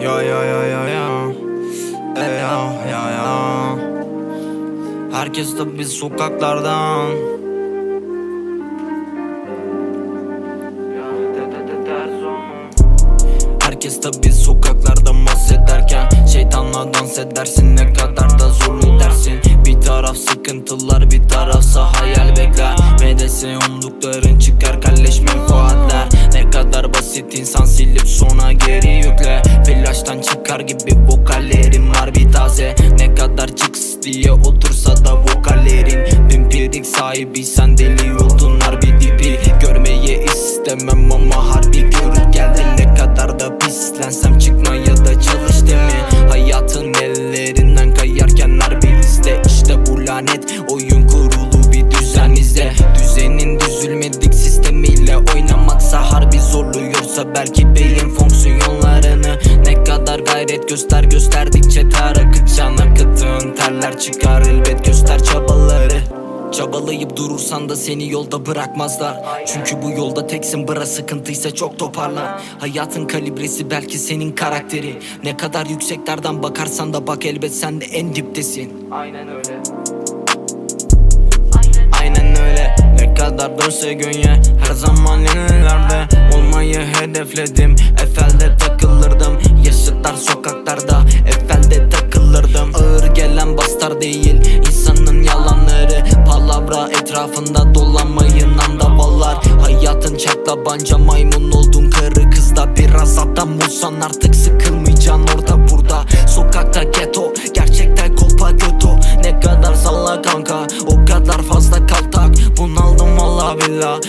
Yo yo yo yo yo Ey yo yo yo Herkes de biz sokaklardan. Herkes de biz sokaklardan bahsederken Şeytanla dans edersin ne kadar sahibiysen deli yoldunlar bir dibi. Görmeyi istemem ama harbi görüp geldi. Ne kadar da pislensem çıkmaya da çalış değil mi? Hayatın ellerinden kayarken harbi iste İşte bu lanet oyun kurulu bir düzen izle. Düzenin düzülmedik sistemiyle oynamaksa harbi zorluyorsa Belki beyin fonksiyonlarını. Ne kadar gayret göster gösterdikçe ter akıtcan akıtın Terler çıkar elbet göster çabaları Çabalayıp durursan da seni yolda bırakmazlar. Çünkü bu yolda teksin bıra sıkıntıysa çok toparlan Hayatın kalibresi belki senin karakteri Ne kadar yükseklerden bakarsan da bak elbet sen de en diptesin. Aynen öyle. Aynen öyle. Ne kadar dönse gönye Her zaman yenilerde Olmayı hedefledim. Efelde takılırdım Yaşıtlar sokaklarda. Efelde etrafında dolanmayın andavallar. Hayatın çakla banca maymun oldun karı kızda Biraz adam olsan artık sıkılmayacaksın orada burada. Sokakta ghetto Gerçekten kolpa göto Ne kadar salla kanka O kadar fazla kaltak. Bunaldım valla billah